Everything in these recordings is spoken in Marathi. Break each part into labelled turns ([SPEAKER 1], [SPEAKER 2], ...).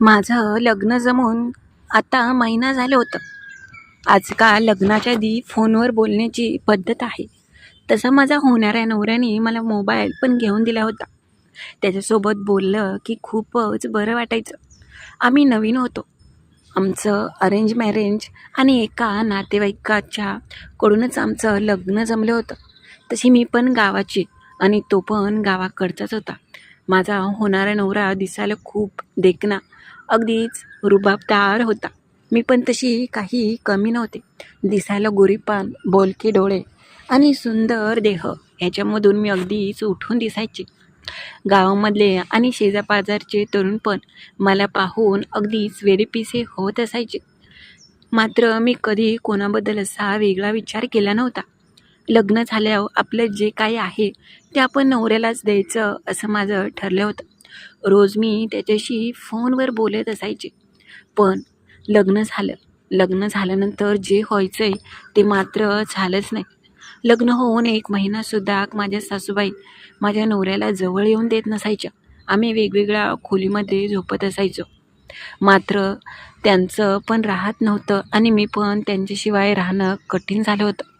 [SPEAKER 1] माझं लग्न जमून आता महिना झालं होतं. आजकाल लग्नाच्या आधी फोनवर बोलण्याची पद्धत आहे. तसा माझा होणाऱ्या नवऱ्याने मला मोबाईल पण घेऊन दिला होता. त्याच्यासोबत बोललं की खूपच बरं वाटायचं. आम्ही नवीन होतो. आमचं अरेंज मॅरेंज आणि एका नातेवाईकाच्या कडूनच आमचं लग्न जमलं होतं. तशी मी पण गावाची आणि तो पण गावाकडचाच होता. माझा होणारा नवरा दिसायला खूप देखणा. अगदीच रुबाबदार होता. मी पण तशी काही कमी नव्हते. दिसायला गोरीपान बोलके डोळे आणि सुंदर देह. याच्यामधून मी अगदीच उठून दिसायचे. गावामधले आणि शेजापाजारचे तरुण पण मला पाहून अगदीच वेडेपिसे होत असायचे. मात्र मी कधी कोणाबद्दल असा वेगळा विचार केला नव्हता. लग्न झाल्यावर आपलं जे काही आहे ते आपण नवऱ्यालाच द्यायचं असं माझं ठरलं होतं. रोज मी त्याच्याशी फोनवर बोलत असायचे. पण लग्न झालं. लग्न झाल्यानंतर जे व्हायचं आहे ते मात्र झालंच नाही. लग्न होऊन एक महिनासुद्धा माझ्या सासूबाई माझ्या नवऱ्याला जवळ येऊन देत नसायच्या. आम्ही वेगवेगळ्या खोलीमध्ये झोपत असायचो. मात्र त्यांचं पण राहत नव्हतं आणि मी पण त्यांच्याशिवाय राहणं कठीण झालं होतं.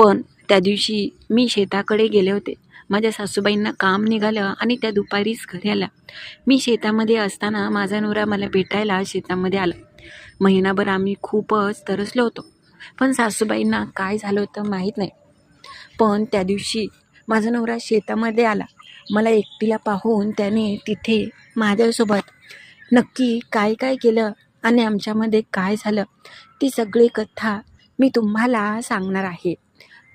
[SPEAKER 1] पण त्या दिवशी मी शेताकडे गेले होते. माझ्या सासूबाईंना काम निघालं आणि त्या दुपारीच घरी आल्या. मी शेतामध्ये असताना माझा नवरा मला भेटायला शेतामध्ये आला. महिनाभर आम्ही खूपच तरसलो होतो. पण सासूबाईंना काय झालं होतं माहीत नाही. पण त्या दिवशी माझा नवरा शेतामध्ये आला. मला एकटीला पाहून त्याने तिथे माझ्यासोबत नक्की काय काय केलं आणि आमच्यामध्ये काय झालं ती सगळी कथा मी तुम्हाला सांगणार आहे.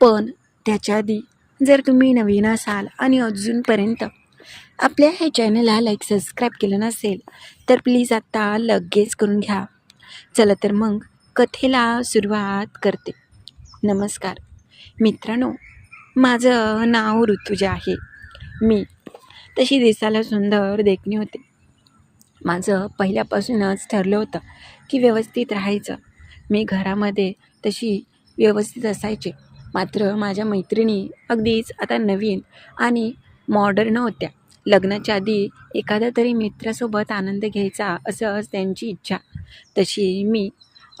[SPEAKER 1] पण त्याच्या आधी जर तुम्ही नवीन असाल आणि अजूनपर्यंत आपल्या ह्या चॅनलला लाईक सबस्क्राईब केलं नसेल तर प्लीज आत्ता लगेच करून घ्या. चला तर मग कथेला सुरुवात करते. नमस्कार. मित्रांनो माझं नाव ऋतुजा आहे. मी तशी दिसायला सुंदर देखणी होते. माझं पहिल्यापासूनच ठरलं होतं की व्यवस्थित राहायचं. मी घरामध्ये तशी व्यवस्थित असायचे. मात्र माझ्या मैत्रिणी अगदीच आता नवीन आणि मॉडर्न होत्या. लग्नाच्या आधी एखाद्या तरी मित्रासोबत आनंद घ्यायचा असंच त्यांची इच्छा. तशी मी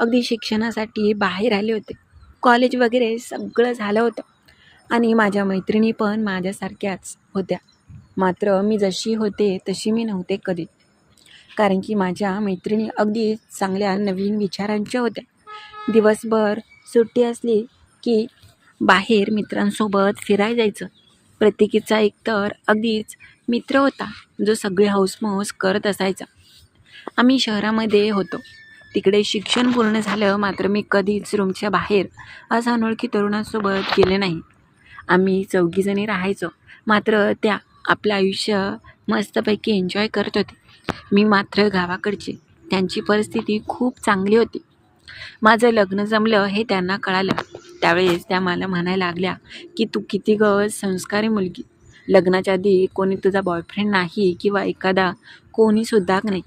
[SPEAKER 1] अगदी शिक्षणासाठी बाहेर आले होते. कॉलेज वगैरे सगळं झालं होतं आणि माझ्या मैत्रिणी पण माझ्यासारख्याच होत्या. मात्र मी जशी होते तशी मी नव्हते कधी. कारण की माझ्या मैत्रिणी अगदी चांगल्या नवीन विचारांच्या होत्या. दिवसभर सुट्टी असली की बाहेर मित्रांसोबत फिरायला जायचं. प्रत्येकीचा एकतर अगदीच मित्र होता जो सगळे हौसमौस करत असायचा. आम्ही शहरामध्ये होतो. तिकडे शिक्षण पूर्ण झालं मात्र मी कधीच रूमच्या बाहेर असा अनोळखी तरुणांसोबत गेले नाही. आम्ही चौघीजणी राहायचो मात्र त्या आपलं आयुष्य मस्तपैकी एन्जॉय करत होते. मी मात्र गावाकडचे. त्यांची परिस्थिती खूप चांगली होती. माझं लग्न जमलं हे त्यांना कळालं. त्यावेळेस त्या मला म्हणायला लागल्या की तू किती ग संस्कारी मुलगी. लग्नाच्या आधी कोणी तुझा बॉयफ्रेंड नाही किंवा एखादा कोणीसुद्धा नाही.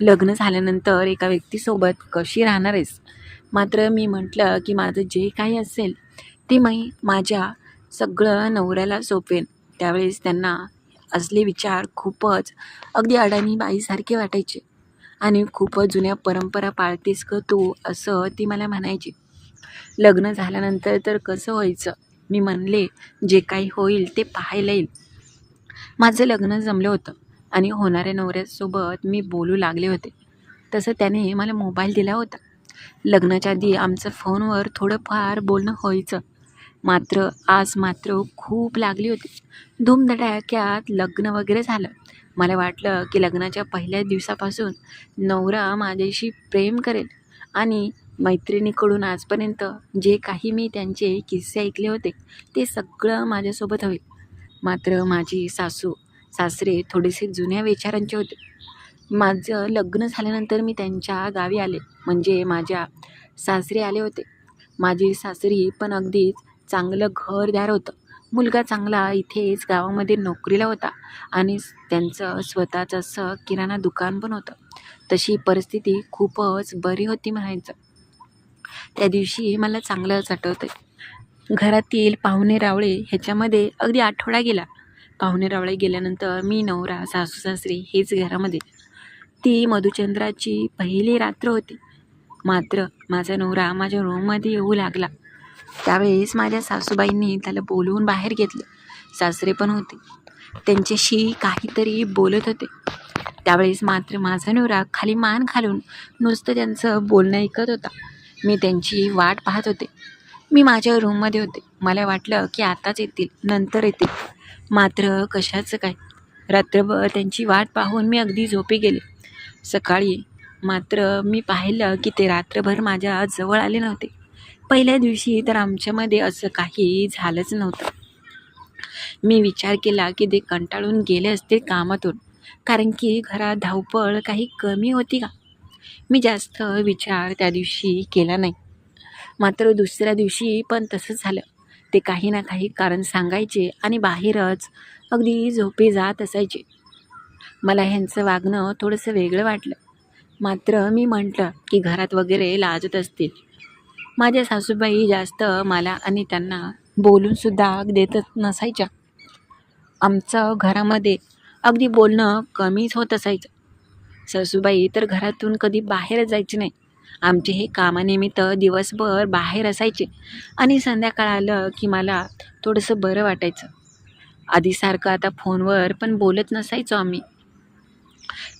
[SPEAKER 1] लग्न झाल्यानंतर एका व्यक्तीसोबत कशी राहणार आहेस? मात्र मी म्हटलं की माझं जे काही असेल ते मी माझ्या सगळं नवऱ्याला सोपेन त्यावेळेस त्यांना असले विचार खूपच अगदी अडाणी बाईसारखे वाटायचे. आणि खूपच जुन्या परंपरा पाळतेस ग तू असं ती मला म्हणायची. लग्न झाल्यानंतर तर कसं व्हायचं? मी म्हणले जे काही होईल ते पाहायला येईल. माझं लग्न जमलं होतं आणि होणाऱ्या नवऱ्यासोबत मी बोलू लागले होते. तसं त्याने मला मोबाईल दिला होता. लग्नाच्या आधी आमचं फोनवर थोडंफार बोलणं व्हायचं. मात्र आज मात्र खूप लागली होती. धूमधडाक्यात लग्न वगैरे झालं. मला वाटलं की लग्नाच्या पहिल्या दिवसापासून नवरा माझ्याशी प्रेम करेल आणि मैत्रिणीकडून आजपर्यंत जे काही मी त्यांचे किस्से ऐकले होते ते सगळं माझ्यासोबत होईल मात्र माझी सासू सासरे थोडेसे जुन्या विचारांचे होते. माझं लग्न झाल्यानंतर मी त्यांच्या गावी आले म्हणजे माझ्या सासरे आले होते. माझी सासरी पण अगदीच चांगलं घरदार होतं. मुलगा चांगला इथेच गावामध्ये नोकरीला होता आणि त्यांचं स्वतःचं असं किराणा दुकान पण होतं. तशी परिस्थिती खूपच बरी होती म्हणायचं. त्या दिवशी मला चांगलंच आठवतं घरातील पाहुणे रावळे ह्याच्यामध्ये अगदी आठवडा गेला. पाहुणे रावळे गेल्यानंतर मी नवरा सासू सासरे हेच घरामध्ये. ती मधुचंद्राची पहिली रात्र होती. मात्र माझा नवरा माझ्या रूममध्ये येऊ लागला. त्यावेळेस माझ्या सासूबाईंनी त्याला बोलवून बाहेर घेतलं. सासरे पण होते. त्यांच्याशी काहीतरी बोलत होते. त्यावेळेस मात्र माझा नवरा खाली मान घालून नुसतं त्यांचं बोलणं ऐकत होता. मी त्यांची वाट पाहत होते. मी माझ्या रूममध्ये होते. मला वाटलं की आताच येतील नंतर येतील. मात्र कशाचं काय? रात्रभर त्यांची वाट पाहून मी अगदी झोपी गेले. सकाळी मात्र मी पाहिलं की ते रात्रभर माझ्या जवळ आले नव्हते. पहिल्या दिवशी तर आमच्यामध्ये असं काही झालंच नव्हतं. मी विचार केला की ते कंटाळून गेले असते कामातून. कारण की घरात धावपळ काही कमी होती का? मी जास्त विचार त्या दिवशी केला नाही. मात्र दुसऱ्या दिवशी पण तसंच झालं. ते काही ना काही कारण सांगायचे आणि बाहेरच अगदी झोपे जात असायचे. मला ह्यांचं वागणं थोडंसं वेगळं वाटलं. मात्र मी म्हटलं की घरात वगैरे लाजत असतील. माझ्या सासूबाई जास्त मला आणि त्यांना बोलूनसुद्धा देतच नसायच्या. आमचं घरामध्ये अगदी बोलणं कमीच होत असायचं. सासूबाई तर घरातून कधी बाहेर जायचे नाही. आमचे हे कामानिमित्त दिवसभर बाहेर असायचे. आणि संध्याकाळ आलं की मला थोडंसं बरं वाटायचं. आधीसारखं आता फोनवर पण बोलत नसायचो आम्ही.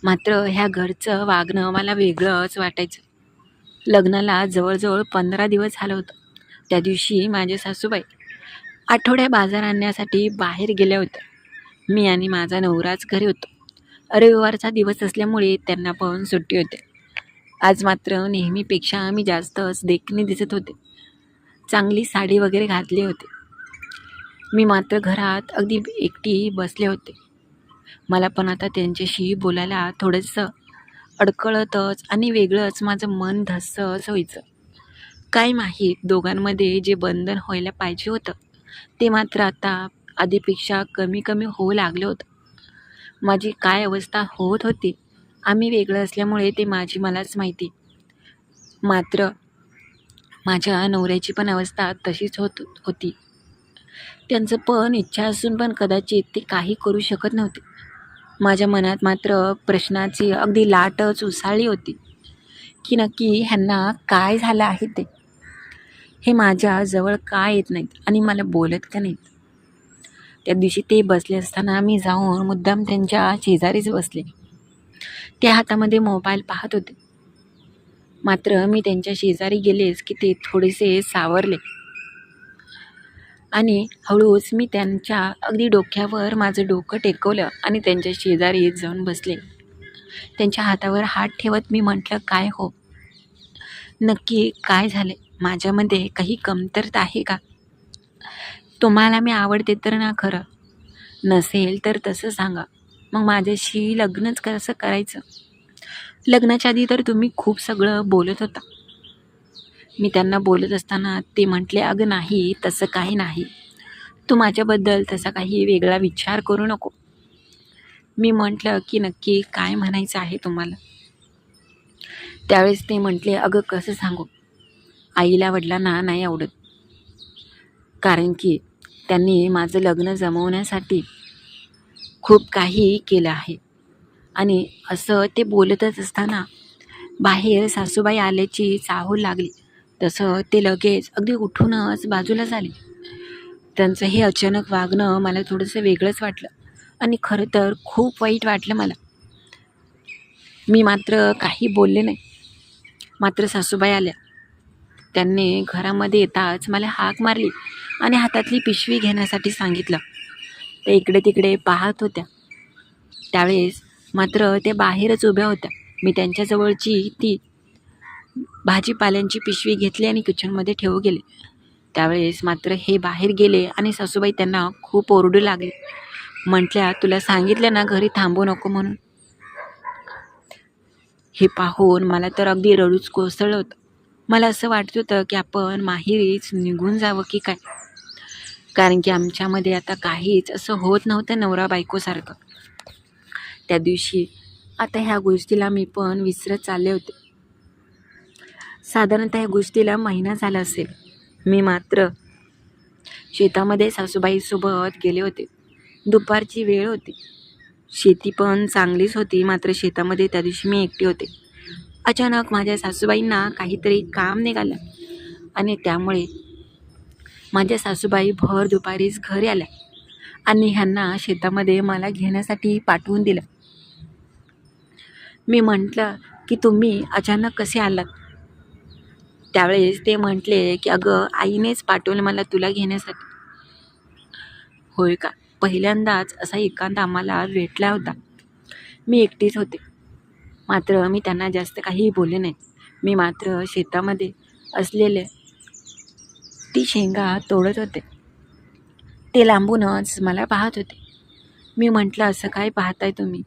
[SPEAKER 1] मात्र ह्या घरचं वागणं मला वेगळंच वाटायचं. लग्नाला जवळजवळ पंधरा दिवस झालं होतं. त्या दिवशी माझे सासूबाई आठवड्या बाजार आणण्यासाठी बाहेर गेल्या होत्या. मी आणि माझा नवराच घरी होतो. रविवारचा दिवस असल्यामुळे त्यांना पण सुट्टी होते. आज मात्र नेहमीपेक्षा मी जास्तच देखणे दिसत होते. चांगली साडी वगैरे घातली होते. मी मात्र घरात अगदी एकटी बसले होते. मला पण आता त्यांच्याशी बोलायला थोडंसं अडकळतच आणि वेगळंच माझं मन धस्सच व्हायचं. काय माहीत दोघांमध्ये जे बंधन व्हायला पाहिजे होतं ते मात्र आता आधीपेक्षा कमी कमी होऊ लागलं होतं. माझी काय अवस्था होत होती आम्ही वेगळं असल्यामुळे ते माझी मलाच माहिती. मात्र माझ्या नवऱ्याची पण अवस्था तशीच होत होती. त्यांचं पण इच्छा असून पण कदाचित ते काही करू शकत नव्हते. माझ्या मनात मात्र प्रश्नाची अगदी लाटच उसळली होती की नक्की ह्यांना काय झालं आहे ते? हे माझ्या जवळ का येत नाहीत आणि मला बोलत का नाहीत? त्या दिवशी ते बसले असताना मी जाऊन मुद्दाम त्यांच्या शेजारीच बसले. ते हातामध्ये मोबाईल पाहत होते. मात्र मी त्यांच्या शेजारी गेलेच की ते थोडेसे सावरले. आणि हळूच मी त्यांच्या अगदी डोक्यावर माझं डोकं टेकवलं आणि त्यांच्या शेजारी जाऊन बसले. त्यांच्या हातावर हात ठेवत मी म्हटलं काय हो? नक्की काय झाले? माझ्यामध्ये काही कमतरता आहे का? तुम्हाला मी आवडते तर ना खरं. नसेल तर तसं सांगा. मग माझ्याशी लग्नच कसं करायचं? लग्नाच्या आधी तर तुम्ही खूप सगळं बोलत होता. मी त्यांना बोलत असताना ते म्हटले अगं नाही तसं काही नाही. तू माझ्याबद्दल तसा काही वेगळा विचार करू नको. मी म्हटलं की नक्की काय म्हणायचं आहे तुम्हाला? त्यावेळेस ते म्हटले अगं कसं सांगू? आईला वडिलांना नाही आवडत. कारण की त्यांनी माझं लग्न जमवण्यासाठी खूप काही केलं आहे. आणि असं ते बोलतच असताना बाहेर सासूबाई आल्याची चाहूल लागली. तसं ते लगेच अगदी उठूनच बाजूला झाले. त्यांचं हे अचानक वागणं मला थोडंसं वेगळंच वाटलं. आणि खरं तर खूप वाईट वाटलं मला. मी मात्र काही बोलले नाही. मात्र सासूबाई आल्या. त्यांनी घरामध्ये येताच मला हाक मारली आणि हातातली पिशवी घेण्यासाठी सांगितलं. ते इकडे तिकडे पाहत होत्या. त्यावेळेस मात्र त्या बाहेरच उभ्या होत्या. मी त्यांच्याजवळची ती भाजीपाल्यांची पिशवी घेतली आणि किचनमध्ये ठेवू गेले. त्यावेळेस मात्र हे बाहेर गेले आणि सासूबाई त्यांना खूप ओरडू लागले. म्हटल्या तुला सांगितलं ना घरी थांबू नको म्हणून. हे पाहून मला तर अगदी रडूच कोसळलं होतं. मला असं वाटत होतं की आपण माहेरीच निघून जावं की काय? कारण की आमच्यामध्ये आता काहीच असं होत नव्हतं नवरा बायकोसारखं. त्या दिवशी आता ह्या गोष्टीला मी पण विसरत चालले होते. साधारणतः ह्या गोष्टीला महिना झाला असेल. मी मात्र शेतामध्ये सासूबाईसोबत गेले होते. दुपारची वेळ होती. शेती पण चांगलीच होती मात्र शेतामध्ये त्या दिवशी मी एकटी होते. अचानक माझ्या सासूबाईंना काहीतरी काम निघालं आणि त्यामुळे माझ्या सासूबाई भर दुपारीच घरी आल्या आणि ह्यांना शेतामध्ये मला घेण्यासाठी पाठवून दिलं. मी म्हटलं की तुम्ही अचानक कसे आलात? त्यावेळेस ते म्हटले की अगं आईनेच पाठवलं मला तुला घेण्यासाठी. होय का? पहिल्यांदाच असा एकांत आम्हाला भेटला होता. मी एकटीच होते. मात्र मी त्यांना जास्त काहीही बोलले नाही. मी मात्र शेतामध्ये असलेले ती शेंगा तोडत होते. ते लांबूनच मला पाहत होते. मी म्हटलं असं काय पाहताय तुम्ही?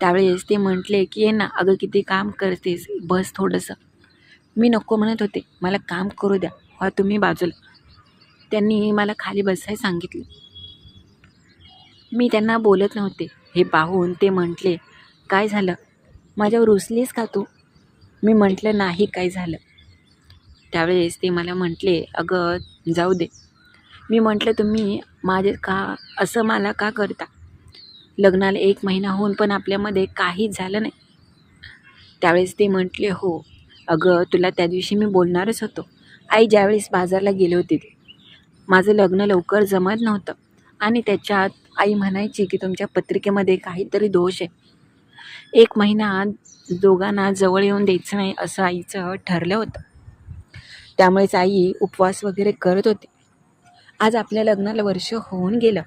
[SPEAKER 1] त्यावेळेस ते म्हटले की ये ना अगं किती काम करतेस बस थोडंसं. मी नको म्हणत होते मला काम करू द्या वा तुम्ही बाजूला. त्यांनी मला खाली बसाय सांगितले. मी त्यांना बोलत नव्हते. हे पाहून ते म्हटले काय झालं? माझ्यावर रुसलीस का तू? मी म्हटलं नाही काय झालं? त्यावेळेस ते मला म्हटले अगं जाऊ दे. मी म्हटलं तुम्ही माझे का असं मला का करता? लग्नाला एक महिना होऊन पण आपल्यामध्ये काहीच झालं नाही. त्यावेळेस ते म्हटले हो अगं तुला त्या दिवशी मी बोलणारच होतो. आई ज्यावेळेस बाजारला गेले होते ते माझं लग्न लवकर जमत नव्हतं. आणि त्याच्यात आई म्हणायची की तुमच्या पत्रिकेमध्ये काहीतरी दोष आहे. एक महिना दोघांना जवळ येऊन द्यायचं नाही असं आईचं ठरलं होतं. त्यामुळेच आई उपवास वगैरे करत होती. आज आपल्या लग्नाला वर्ष होऊन गेलं.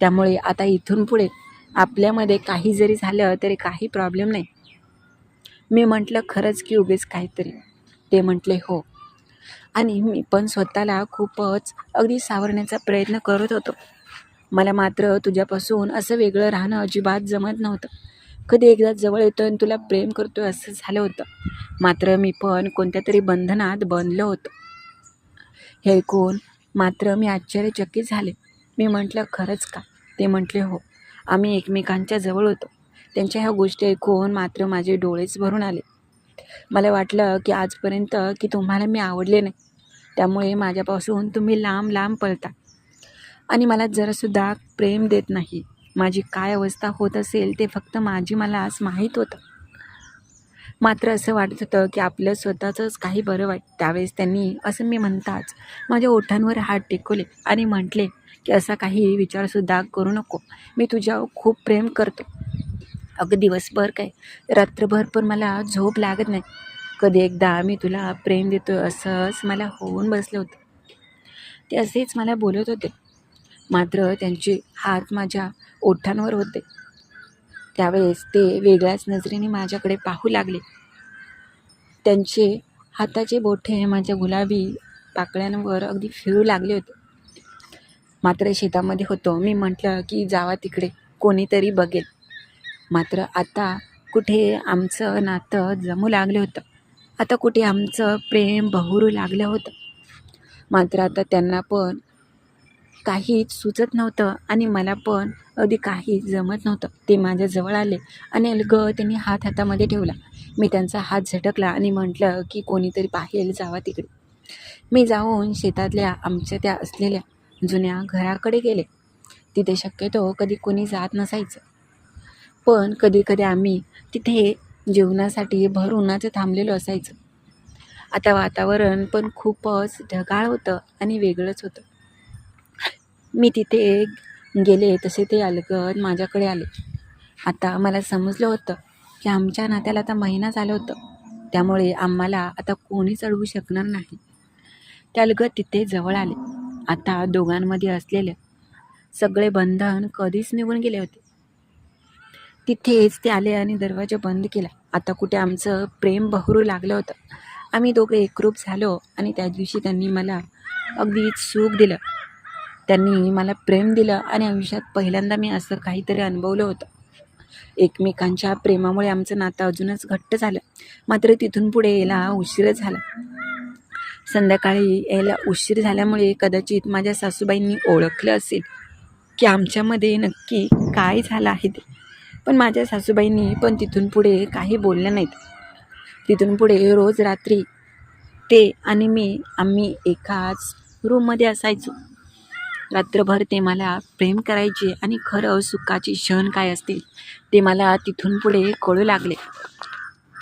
[SPEAKER 1] त्यामुळे आता इथून पुढे आपल्यामध्ये काही जरी झालं तरी काही प्रॉब्लेम नाही. मी म्हटलं खरंच की उगेच काहीतरी. ते म्हटले हो. आणि मी पण स्वतःला खूपच अगदी सावरण्याचा प्रयत्न करत होतो. मला मात्र तुझ्यापासून असं वेगळं राहणं अजिबात जमत नव्हतं. कधी एकदा जवळ येतो आणि तुला प्रेम करतो असं झालं होतं. मात्र मी पण कोणत्या तरी बंधनात बनलो होतं. हे ऐकून मात्र मी आश्चर्यचकित झाले. मी म्हटलं खरंच का? ते म्हटले हो आम्ही एकमेकांच्या जवळ होतो. त्यांच्या ह्या गोष्टी ऐकून मात्र माझे डोळेच भरून आले. मला वाटलं की आजपर्यंत की तुम्हाला मी आवडले नाही. त्यामुळे माझ्यापासून तुम्ही लांब लांब पळता आणि मला जरासुद्धा प्रेम देत नाही. माझी काय अवस्था होत असेल ते फक्त माझी मलाच माहीत होतं. मात्र असं वाटत होतं की आपलं स्वतःचंच काही बरं वाट त्यावेळेस त्यांनी असं मी म्हणताच माझ्या ओठांवर हात टेकवले आणि म्हटले की असा काही विचारसुद्धा करू नको. मी तुझ्यावर खूप प्रेम करतो. अगं दिवसभर काय? रात्रभर पण मला झोप लागत नाही. कधी एकदा मी तुला प्रेम देतो असंच मला होऊन बसलं होतं. ते असेच मला बोलत होते. मात्र त्यांचे हात माझ्या ओठांवर होते. त्यावेळेस ते वेगळ्याच नजरेने माझ्याकडे पाहू लागले. त्यांचे हाताचे बोटे माझ्या गुलाबी पाकळ्यांवर अगदी फिरू लागले होते. मात्र शेतामध्ये होतो. मी म्हटलं की जावा तिकडे कोणीतरी बघेल. मात्र आता कुठे आमचं नातं जमू लागलं होतं. आता कुठे आमचं प्रेम बहरू लागलं होतं. मात्र आता त्यांना पण काहीच सुचत नव्हतं आणि मला पण अगदी काही जमत नव्हतं. ते माझ्याजवळ आले आणि अलग त्यांनी हात हातामध्ये ठेवला. मी त्यांचा हात झटकला आणि म्हटलं की कोणीतरी पाहेल जावा तिकडे. मी जाऊन शेतातल्या आमच्या त्या असलेल्या जुन्या घराकडे गेले. तिथे शक्यतो कधी कोणी जात नसायचं. पण कधी कधी आम्ही तिथे जेवणासाठी भर उन्हाचं थांबलेलो असायचं. आता वातावरण पण खूपच ढगाळ होतं आणि वेगळंच होतं. मी तिथे गेले तसे ते अलगद माझ्याकडे आले. आता मला समजलं होतं की आमच्या नात्याला आता महिना झालं होतं. त्यामुळे आम्हाला आता कोणीच अडवू शकणार नाही. ते अलगद तिथे जवळ आले. आता दोघांमध्ये असलेले सगळे बंधन कधीच निघून गेले होते. तिथेच ते आले आणि दरवाजा बंद केला. आता कुठे आमचं प्रेम बहरू लागलं होतं. आम्ही दोघे एकरूप झालो आणि त्या दिवशी त्यांनी मला अगदीच सुख दिलं. त्यांनी मला प्रेम दिलं आणि आयुष्यात पहिल्यांदा मी असं काहीतरी अनुभवलं होतं. एकमेकांच्या प्रेमामुळे आमचं नातं अजूनच घट्ट झालं. मात्र तिथून पुढे यायला उशीर झाला. संध्याकाळी यायला उशीर झाल्यामुळे कदाचित माझ्या सासूबाईंनी ओळखलं असेल की आमच्यामध्ये नक्की काय झालं आहे ते. पण माझ्या सासूबाईंनी पण तिथून पुढे काही बोललं नाहीत. तिथून पुढे रोज रात्री ते आणि मी आम्ही एकाच रूममध्ये असायचो. रात्रभर ते मला प्रेम करायचे आणि खरं सुखाची क्षण काय असते ते मला तिथून पुढे कळू लागले.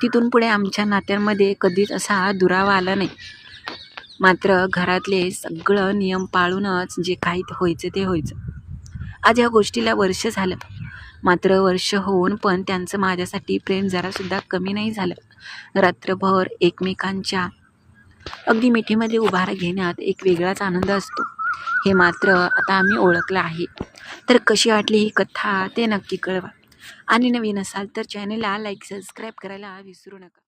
[SPEAKER 1] तिथून पुढे आमच्या नात्यांमध्ये कधीच असा दुरावा आला नाही. मात्र घरातले सगळं नियम पाळूनच जे काही व्हायचं ते व्हायचं. आज ह्या गोष्टीला वर्ष झालं. मात्र वर्ष होऊन पण त्यांचं माझ्यासाठी प्रेम जरासुद्धा कमी नाही झालं. रात्रभर एकमेकांच्या अगदी मिठीमध्ये उभारा घेण्यात एक वेगळाच आनंद असतो. हे मात्र आता आम्ही ओळखलं आहे. तर कशी वाटली ही कथा ते नक्की कळवा. आणि नवीन असाल तर चॅनलला लाईक सबस्क्राईब करायला विसरू नका.